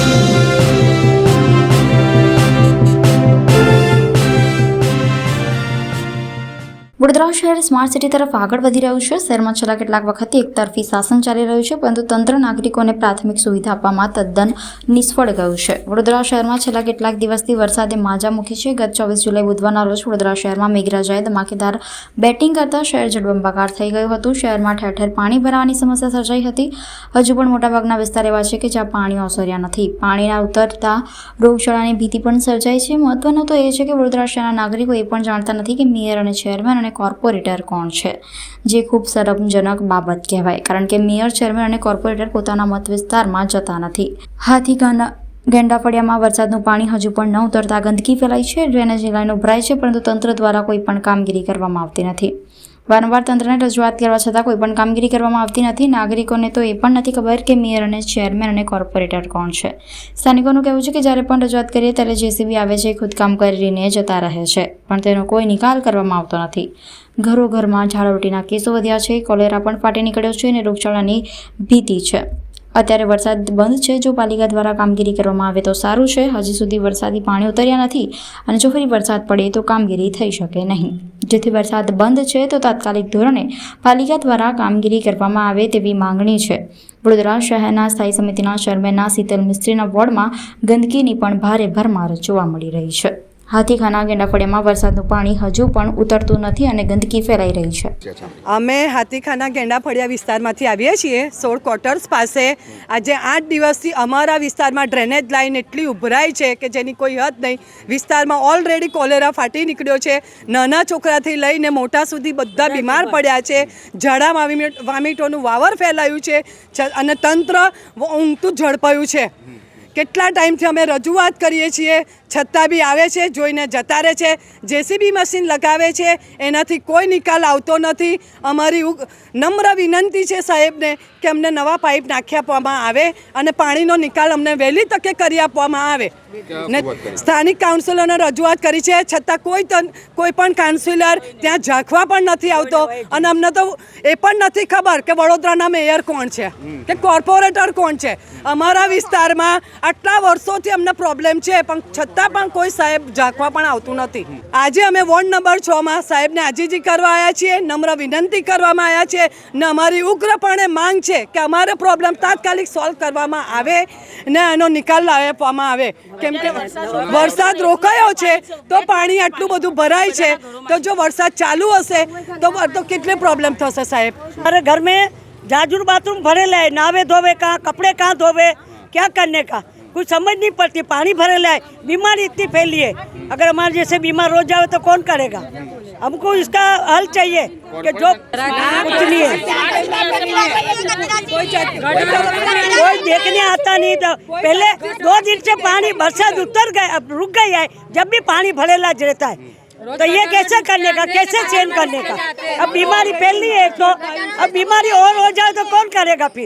Thank you. Vadodara શહેર smart city તરફ આગળ વધી રહ્યું છે. શહેરમાં છેલ્લા કેટલાક વખતથી એકતરફી શાસન ચાલી રહ્યું છે, પરંતુ તંત્ર નાગરિકોને પ્રાથમિક સુવિધા આપવામાં તદ્દન નિષ્ફળ ગયું છે. વડોદરા શહેરમાં છેલ્લા કેટલાક દિવસથી વરસાદે માજા મૂકી છે. ગત ચોવીસ જુલાઈ બુધવારના રોજ વડોદરા શહેરમાં મેઘરાજાએ ધમાકેદાર બેટિંગ કરતા શહેર જળબંબાકાર થઈ ગયું હતું. શહેરમાં ઠેર ઠેર પાણી ભરાવાની સમસ્યા સર્જાઈ હતી. હજુ પણ મોટાભાગના વિસ્તાર એવા છે કે જ્યાં પાણી ઓસર્યા નથી. પાણીના ઉતરતા રોગચાળાની ભીતિ પણ સર્જાઈ છે. મહત્વનું તો એ છે કે વડોદરા શહેરના નાગરિકો એ પણ જાણતા નથી કે મેયર અને ચેરમેન અને કોર્પોરેટર કોણ છે? જે ખૂબ શરમજનક બાબત કહેવાય. કારણ કે મેયર, ચેરમેન અને કોર્પોરેટર પોતાના મત વિસ્તારમાં જતા નથી. હાથીગાના ગેંડાફળિયામાં વરસાદનું પાણી હજુ પણ ન ઉતરતા ગંદકી ફેલાઈ છે. ડ્રેનેજ લાઈન ઉભરાય છે, પરંતુ તંત્ર દ્વારા કોઈ પણ કામગીરી કરવામાં આવતી નથી. વારંવાર તંત્રને રજૂઆત કરવા છતાં કોઈ પણ કામગીરી કરવામાં આવતી નથી. નાગરિકોને તો એ પણ નથી ખબર કે મેયર અને ચેરમેન અને કોર્પોરેટર કોણ છે. સ્થાનિકોનું કહેવું છે કે જ્યારે પણ રજૂઆત કરીએ ત્યારે જેસીબી આવે છે, ખુદકામ કરીને જતા રહે છે, પણ તેનો કોઈ નિકાલ કરવામાં આવતો નથી. ઘરો ઘરમાં ઝાડોટીના કેસો વધ્યા છે, કોલેરા પણ ફાટી નીકળ્યો છે અને રોગચાળાની ભીતિ છે. અત્યારે વરસાદ બંધ છે. જો પાલિકા દ્વારા કામગીરી કરવામાં આવે તો સારું છે. હજી સુધી વરસાદી પાણી ઉતર્યા નથી અને જો ફરી વરસાદ પડે તો કામગીરી થઈ શકે નહીં. જેથી વરસાદ બંધ છે તો તાત્કાલિક ધોરણે પાલિકા દ્વારા કામગીરી કરવામાં આવે તેવી માંગણી છે. વડોદરા શહેરના સ્થાયી સમિતિના ચેરમેનના શીતલ મિસ્ત્રીના વોર્ડમાં ગંદકીની પણ ભારે ભરમાર જોવા મળી રહી છે. હાથીખાના ગેંડાફળિયામાં વરસાદનું પાણી હજુ પણ ઉતરતું નથી અને ગંદકી ફેલાઈ રહી છે. અમે હાથીખાના ગેંડાફળિયા વિસ્તારમાંથી આવીએ છીએ સોળ ક્વાર્ટર્સ પાસે. આજે આઠ દિવસથી અમારા વિસ્તારમાં ડ્રેનેજ લાઈન એટલી ઉભરાઈ છે કે જેની કોઈ હદ નહીં. વિસ્તારમાં ઓલરેડી કોલેરા ફાટી નીકળ્યો છે. નાના છોકરાથી લઈને મોટા સુધી બધા બીમાર પડ્યા છે. ઝાડા વામી વામીટોનું વાવર ફેલાયું છે. અને તંત્ર ઊંઘતું ઝડપાયું છે. કેટલા ટાઈમથી અમે રજૂઆત કરીએ છીએ છતાં બી આવે છે જોઈને જતા રહે છે. જેસીબી મશીન લગાવે છે એનાથી કોઈ નિકાલ આવતો નથી. અમારી નમ્ર વિનંતી છે સાહેબને કે અમને નવા પાઇપ નાખી આપવામાં આવે અને પાણીનો નિકાલ અમને વહેલી તકે કરી આપવામાં આવે. ને સ્થાનિક કાઉન્સિલરને રજૂઆત કરી છે છતાં કોઈ કોઈ પણ કાઉન્સિલર ત્યાં ઝાંખવા પણ નથી આવતો. અને અમને તો એ પણ નથી ખબર કે વડોદરાના મેયર કોણ છે કે કોર્પોરેટર કોણ છે. અમારા વિસ્તારમાં આટલા વર્ષોથી અમને પ્રોબ્લેમ છે, પણ છતાં પણ કોઈ સાહેબ ઝાંકવા પણ આવતું નથી. આજે અમે વોર્ડ નંબર છ માં સાહેબને આજીજી કરવા આવ્યા છીએ, નમ્ર વિનંતી કરવામાં આવ્યા છે ને અમારી ઉગ્રપણે માંગ છે કે અમારો પ્રોબ્લેમ તાત્કાલિક સોલ્વ કરવામાં આવે ને એનો નિકાલ લાવવામાં આવે. કેમ કે વરસાદ રોકાયો છે, તો પાણી આટલું બધું ભરાય છે, તો જો વરસાદ ચાલુ હશે, તો તો કેટલી પ્રોબ્લેમ થશે સાહેબ? અરે ઘરમાં જાજુર બાથરૂમ ભરેલા નાવે ધોવે કાં, કપડે કાં ધોવે? क्या करने का? कुछ समझ नहीं पड़ती। पानी भरेला है बीमारी इतनी फैली है। अगर हमारे जैसे बीमार हो जाए तो कौन करेगा? हमको इसका हल चाहिए कि जो कुछ नहीं है। कोई देखने आता नहीं तो पहले दो दिन से पानी बरसात उतर गए, अब रुक गई है। जब भी पानी भरेला रहता है। तो ये कैसे करने का? कैसे चेंज करने का? अब बीमारी फैलनी है तो अब बीमारी और हो जाए तो कौन करेगा फिर?